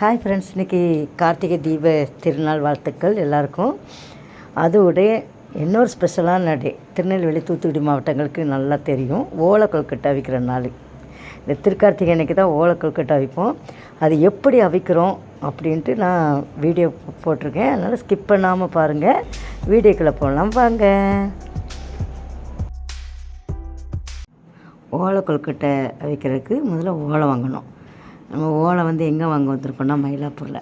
Hi friends இன்றைக்கி கார்த்திகை தீப திருநாள் வாழ்த்துக்கள் எல்லாருக்கும். அதோடைய இன்னொரு ஸ்பெஷலான டே திருநெல்வேலி தூத்துக்குடி மாவட்டங்களுக்கு நல்லா தெரியும். ஓலை கொழுக்கட்டை அவிக்கிற நாள். இந்த திருக்கார்த்திகை அன்னைக்கு தான் ஓலை கொழுக்கட்டை அவிப்போம். அது எப்படி அவிக்கிறோம் அப்படின்ட்டு நான் வீடியோ போட்டிருக்கேன். அதனால் ஸ்கிப் பண்ணாமல் பாருங்கள் வீடியோக்குள்ளே போகலாம் வாங்க. ஓலை கொழுக்கட்டை அவிக்கிறதுக்கு முதல்ல ஓலை வாங்கணும். நம்ம ஓலை வந்து எங்கே வாங்க வந்திருக்கோம்னா மயிலாப்பூரில்.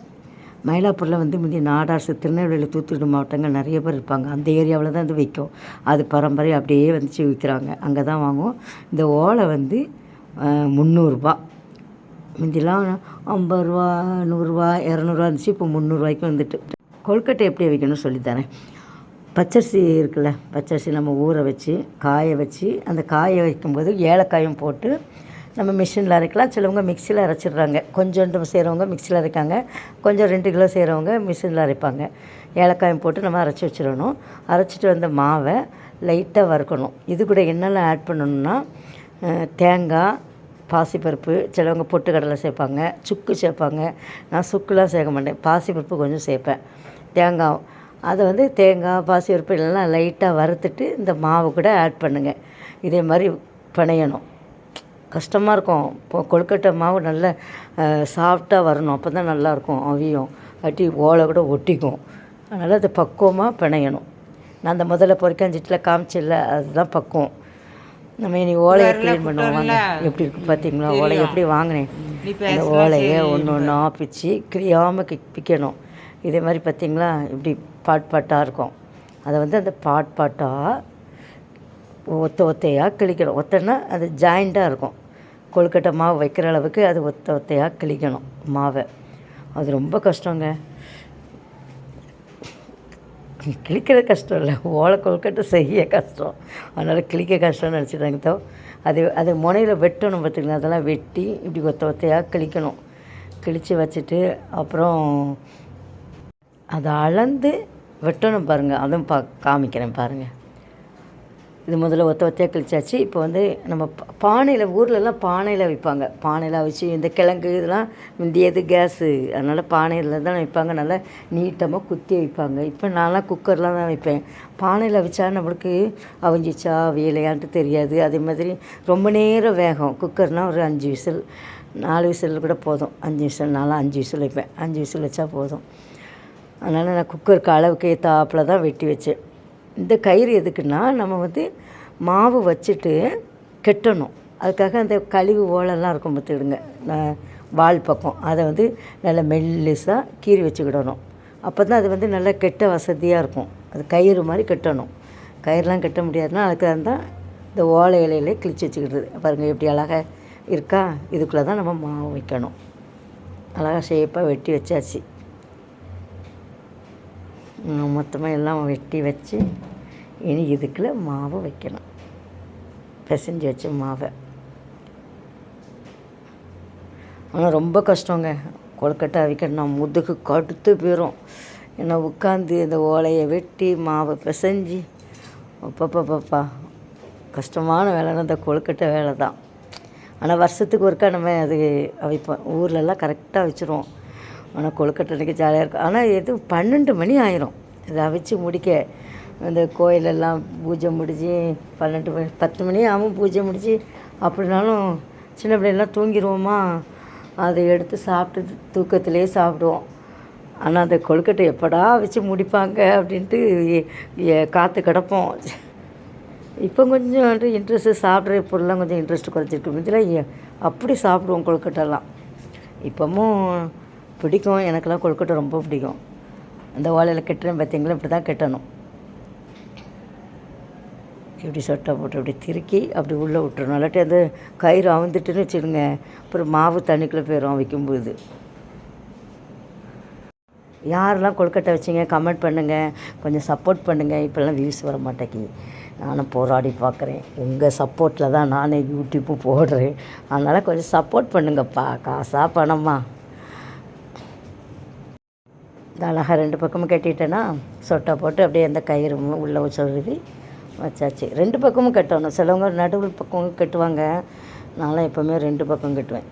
மயிலாப்பூரில் வந்து முந்தைய நாடாசு திருநெல்வேலி தூத்துக்குடி மாவட்டங்கள் நிறைய பேர் இருப்பாங்க. அந்த ஏரியாவில் தான் இது விற்கும். அது பரம்பரை அப்படியே வந்துச்சு விற்கிறாங்க. அங்கே தான் வாங்குவோம். இந்த ஓலை வந்து முந்நூறுரூபா முந்திலாம் ஐம்பது ரூபா நூறுரூவா இரநூறுவா இருந்துச்சு. இப்போ முந்நூறுரூவாய்க்கு வந்துட்டு. கொழுக்கட்டை எப்படி வைக்கணும்னு சொல்லித்தரேன் பச்சரிசி இருக்குல்ல பச்சரிசி நம்ம ஊற வச்சு காய வச்சு அந்த காய வைக்கும்போது ஏலக்காயும் போட்டு நம்ம மிஷினில் அரைக்கலாம். சிலவங்க மிக்சியில் அரைச்சிடுறாங்க. கொஞ்சோண்டு செய்கிறவங்க மிக்சியில் அரைக்காங்க. கொஞ்சம் ரெண்டு கிலோ செய்கிறவங்க மிஷினில் அரைப்பாங்க. ஏலக்காயம் போட்டு நம்ம அரைச்சி வச்சிடணும். அரைச்சிட்டு வந்த மாவை லைட்டாக வறுக்கணும். இது கூட என்னெல்லாம் ஆட் பண்ணணும்னா தேங்காய் பாசிப்பருப்பு சிலவங்க பொட்டுக்கடலை சேர்ப்பாங்க சுக்கு சேர்ப்பாங்க. நான் சுக்குலாம் சேர்க்க மாட்டேன். பாசிப்பருப்பு கொஞ்சம் சேர்ப்பேன். தேங்காய் அதை வந்து தேங்காய் பாசிப்பருப்பு எல்லாம் லைட்டாக வறுத்துட்டு இந்த மாவு கூட ஆட் பண்ணுங்கள் இதே மாதிரி பிணையணும். கஷ்டமாக இருக்கும். இப்போ கொழுக்கட்டை மாவு நல்ல சாஃப்டாக வரணும். அப்போ தான் நல்லாயிருக்கும் அவியும். அட்டி ஓலை கூட ஒட்டிக்கும். அதனால் அது பக்குவமாக பிணையணும். நான் அந்த முதல்ல பொறிக்காஞ்சிட்டில் காமிச்சில்ல அதுதான் பக்குவம். நம்ம இனி ஓலையை க்ளீன் பண்ணுவாங்க எப்படி இருக்கு பார்த்தீங்களா ஓலை எப்படி வாங்கினேன்? அந்த ஓலையை ஒன்று ஒன்றா பிச்சு கிளியாமல் கி பிக்கணும் இதே மாதிரி பார்த்தீங்களா இப்படி பாட் பாட்டாக இருக்கும். அதை வந்து அந்த பாட் பாட்டாக ஒத்த ஒத்தையாக கிழிக்கணும். ஒத்தன்னா அது ஜாயிண்ட்டாக இருக்கும். கொழுக்கட்டை மாவு வைக்கிற அளவுக்கு அது ஒத்த ஒத்தையாக கிழிக்கணும் மாவை. அது ரொம்ப கஷ்டங்க. கிழிக்கிற கஷ்டம் இல்லை. ஓலை கொழுக்கட்டை செய்ய கஷ்டம். அதனால் கிழிக்க கஷ்டம்னு நினச்சிட்டாங்க தோ. அது அது முனையில் வெட்டணும் பார்த்திங்களா அதெல்லாம் வெட்டி இப்படி ஒத்த ஒத்தையாக கிழிக்கணும். கிழித்து வச்சுட்டு அப்புறம் அதை அளந்து வெட்டணும் பாருங்கள் அதுவும் பா காமிக்கிறேன் பாருங்கள் இது முதல்ல ஒத்த ஒத்தையாக கழிச்சாச்சு. இப்போ வந்து நம்ம பானையில் ஊர்லெலாம் பானையில் வைப்பாங்க. பானையில் வச்சு இந்த கிழங்கு இதெல்லாம் முந்தியது கேஸு. அதனால் பானையில் தான் வைப்பாங்க. நல்லா நீட்டமாக குத்தி வைப்பாங்க. இப்போ நான்லாம் குக்கர்லாம் தான் வைப்பேன். பானையில் வச்சா நம்மளுக்கு அவிஞ்சிச்சா வேலையான்ட்டு தெரியாது. அதே மாதிரி ரொம்ப நேரம் வேகம். குக்கர்னால் ஒரு அஞ்சு விசில் நாலு விசில் கூட போதும். அஞ்சு விசில் நாலாம் அஞ்சு விசில் வைப்பேன். அஞ்சு விசில் வச்சா போதும். அதனால் நான் குக்கருக்கு அளவுக்கு ஏற்றாப்புல தான் வெட்டி வச்சேன். இந்த கயிறு எதுக்குன்னா நம்ம வந்து மாவு வச்சுட்டு கெட்டணும். அதுக்காக அந்த கழிவு ஓலெல்லாம் இருக்கும் பார்த்துக்கிடுங்க. வால் பக்கம். அதை வந்து நல்லா மெல்லிசாக கீறி வச்சுக்கிடணும். அப்போ தான் அது வந்து நல்லா கெட்ட வசதியாக இருக்கும். அது கயிறு மாதிரி கெட்டணும். கயிறுலாம் கட்ட முடியாதுன்னா அதுக்காக தான் இந்த ஓலை இலையிலே கிழிச்சு வச்சுக்கிடுது பாருங்கள் எப்படி அழகாக இருக்கா? இதுக்குள்ளே தான் நம்ம மாவு வைக்கணும். அழகாக ஷேப்பாக வெட்டி வச்சாச்சு. மொத்தமாக எல்லாம் வெட்டி வச்சு இனி இதுக்குள்ள மாவு வைக்கணும். பிசைஞ்சு வச்ச மாவை. ஆனால் ரொம்ப கஷ்டங்க. கொழுக்கட்டை அவிக்கணும் முதுகு கடுத்து போயிடும் ஏன்னா உட்காந்து இந்த ஓலையை வெட்டி மாவை பிசைஞ்சு அப்பப்பப்பப்பா கஷ்டமான வேலைன்னா இந்த கொழுக்கட்டை வேலை தான். ஆனால் வருஷத்துக்கு ஒருக்கா நம்ம அது அவிப்போம். ஊர்லெல்லாம் கரெக்டாக வச்சுருவோம். ஆனால் கொழுக்கட்டை அன்றைக்கி ஜாலியாக இருக்கும். ஆனால் எது பன்னெண்டு மணி ஆயிரும். இதை அவிச்சு முடிக்க. இந்த கோயிலெல்லாம் பூஜை முடிஞ்சு பன்னெண்டு மணி பத்து மணி ஆகும் பூஜை முடிஞ்சு அப்படினாலும் சின்ன பிள்ளைலாம் தூங்கிடுவோமா அதை எடுத்து சாப்பிட்டு தூக்கத்திலே சாப்பிடுவோம். ஆனால் அந்த கொழுக்கட்டை எப்படா வச்சு முடிப்பாங்க அப்படின்ட்டு காற்று கிடப்போம். இப்போ கொஞ்சம் வந்து இன்ட்ரெஸ்ட்டு சாப்பிட்ற பொருள்லாம் கொஞ்சம் இன்ட்ரெஸ்ட் குறைஞ்சிருக்கு. முந்தில அப்படி சாப்பிடுவோம் கொழுக்கட்டெல்லாம் இப்போமும் பிடிக்கும். எனக்கெல்லாம் கொழுக்கட்டை ரொம்ப பிடிக்கும். அந்த ஓலையில் கெட்டுறேன் பார்த்தீங்களா இப்படி தான் கெட்டணும். இப்படி சொட்டை போட்டு அப்படி திருக்கி அப்படி உள்ளே விட்டுறணும். இல்லாட்டி அந்த கயிறு அவுந்துட்டுன்னு வச்சுடுங்க அப்புறம் மாவு தண்ணிக்குள்ளே போயிடும் வைக்கும்போது யாரெல்லாம் கொழுக்கட்டை வச்சிங்க? கமெண்ட் பண்ணுங்கள் கொஞ்சம் சப்போர்ட் பண்ணுங்கள் இப்போல்லாம் வியூஸ் வர மாட்டேங்கி நானும் போராடி பார்க்குறேன் உங்கள் சப்போர்ட்டில் தான் நானே யூடியூப்பு போடுறேன். அதனால் கொஞ்சம் சப்போர்ட் பண்ணுங்கப்பா. காசாக பணமா? இந்த அழகாக ரெண்டு பக்கமும் கட்டிட்டேன்னா சொட்டை போட்டு அப்படியே அந்த கயிறு உள்ளே சொருவி வச்சாச்சு. ரெண்டு பக்கமும் கட்டணும். சிலவங்க நடுவில் பக்கம் கட்டுவாங்க. நான்லாம் எப்போவுமே ரெண்டு பக்கம் கட்டுவேன்.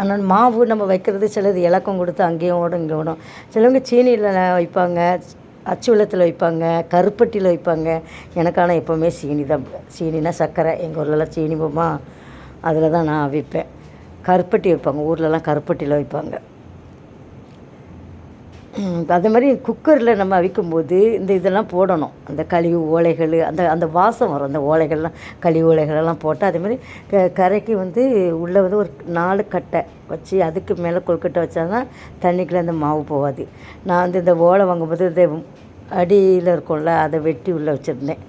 ஆனால் மாவு நம்ம வைக்கிறது சிலது இலக்கம் கொடுத்து அங்கேயும் ஓடும் இங்கே ஓடும். சிலவங்க சீனியில் வைப்பாங்க அச்சு வெள்ளத்தில் வைப்பாங்க கருப்பட்டியில் வைப்பாங்க. எனக்கான எப்போவுமே சீனி தான். சீனினா சர்க்கரை. எங்கள் ஊர்லலாம் சீனி போமா அதில் தான் நான் அவிப்பேன் கருப்பட்டி வைப்பாங்க. ஊர்லலாம் கருப்பட்டியில் வைப்பாங்க. அதே மாதிரி குக்கரில் நம்ம அவிக்கும்போது இந்த இதெல்லாம் போடணும். அந்த கழிவு ஓலைகள் அந்த அந்த வாசம் வரும். அந்த ஓலைகள்லாம் கழிவு ஓலைகளெல்லாம் போட்டு அதே மாதிரி க கரைக்கு வந்து உள்ளே வந்து ஒரு நாலு கட்டை வச்சு அதுக்கு மேலே கொழுக்கட்டை வச்சா தான் தண்ணிக்குள்ளே அந்த மாவு போகாது. நான் வந்து இந்த ஓலை வாங்கும்போது இந்த அடியில் இருக்கும்ல அதை வெட்டி உள்ளே வச்சுருந்தேன்.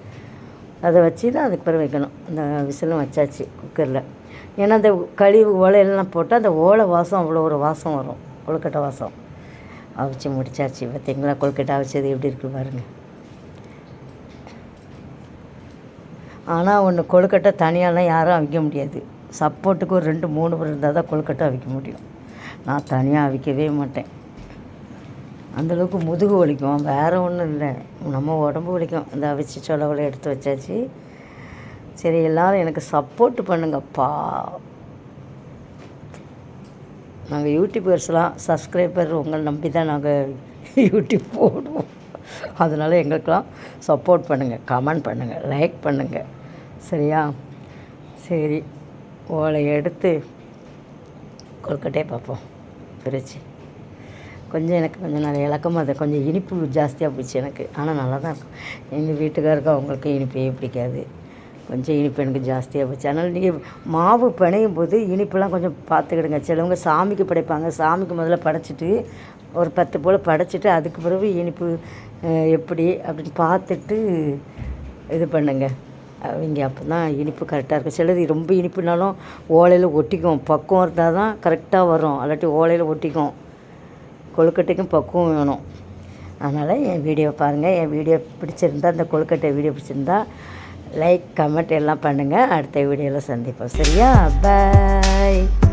அதை வச்சு தான் அதுக்கு பிறகு வைக்கணும். அந்த விசிலும் வச்சாச்சு குக்கரில். ஏன்னா அந்த கழிவு ஓலையெல்லாம் போட்டால் அந்த ஓலை வாசம் அவ்வளோ ஒரு வாசம் வரும். கொழுக்கட்டை வாசம். அவிச்சு முடிச்சாச்சு. பார்த்தீங்களா கொழுக்கட்டை அவிச்சது எப்படி இருக்கு பாருங்க. ஆனால் ஒன்று கொழுக்கட்டை தனியாலாம் யாரும் அவிக்க முடியாது. சப்போர்ட்டுக்கு ஒரு ரெண்டு மூணு பேர் இருந்தால் தான் கொழுக்கட்டை அவிக்க முடியும். நான் தனியாக அவிக்கவே மாட்டேன். அந்தளவுக்கு முதுகு வலிக்கும். வேறு ஒன்றும் இல்லை. நம்ம உடம்பு வலிக்கும். இந்த அவிச்சு சொலவில் எடுத்து வச்சாச்சு. சரி எல்லாரும் எனக்கு சப்போர்ட் பண்ணுங்கப்பா. நாங்கள் யூடியூபர்ஸ்லாம் சப்ஸ்கிரைபர் உங்களை நம்பி தான் நாங்கள் யூடியூப் போடுவோம். அதனால் எங்களுக்கெல்லாம் சப்போர்ட் பண்ணுங்கள் கமெண்ட் பண்ணுங்கள் லைக் பண்ணுங்கள் சரியா? சரி ஓலை எடுத்து கொல்கட்டையே பார்ப்போம். பிரித்து கொஞ்சம் எனக்கு கொஞ்சம் நிறைய இலக்கமாக அது கொஞ்சம் இனிப்பு ஜாஸ்தியாக போச்சு எனக்கு. ஆனால் நல்லா தான் இருக்கும். எங்கள் வீட்டுக்காருக்கு அவங்களுக்கு இனிப்பே பிடிக்காது. கொஞ்சம் இனிப்பு எனக்கு ஜாஸ்தியாக போச்சு. அதனால் நீங்கள் மாவு பிணையும் போது இனிப்பெல்லாம் கொஞ்சம் பார்த்துக்கிடுங்க. சிலவங்க சாமிக்கு படைப்பாங்க. சாமிக்கு முதல்ல படைச்சிட்டு ஒரு பத்து போல் படைச்சிட்டு அதுக்கு பிறகு இனிப்பு எப்படி அப்படின்னு பார்த்துட்டு இது பண்ணுங்க. அவங்க அப்போ தான் இனிப்பு கரெக்டாக இருக்கும். சிலது ரொம்ப இனிப்புனாலும் ஓலையில் ஒட்டிக்கும். பக்குவம் இருந்தால் தான் கரெக்டாக வரும். இல்லாட்டி ஓலையில் ஒட்டிக்கும். கொழுக்கட்டைக்கும் பக்குவம் வேணும். அதனால் என் வீடியோ பாருங்கள் என் வீடியோ பிடிச்சிருந்தா இந்த கொழுக்கட்டை வீடியோ பிடிச்சிருந்தா லைக் கமெண்ட் எல்லாம் பண்ணுங்கள் அடுத்த வீடியோவில் சந்திப்போம். சரியா? பாய்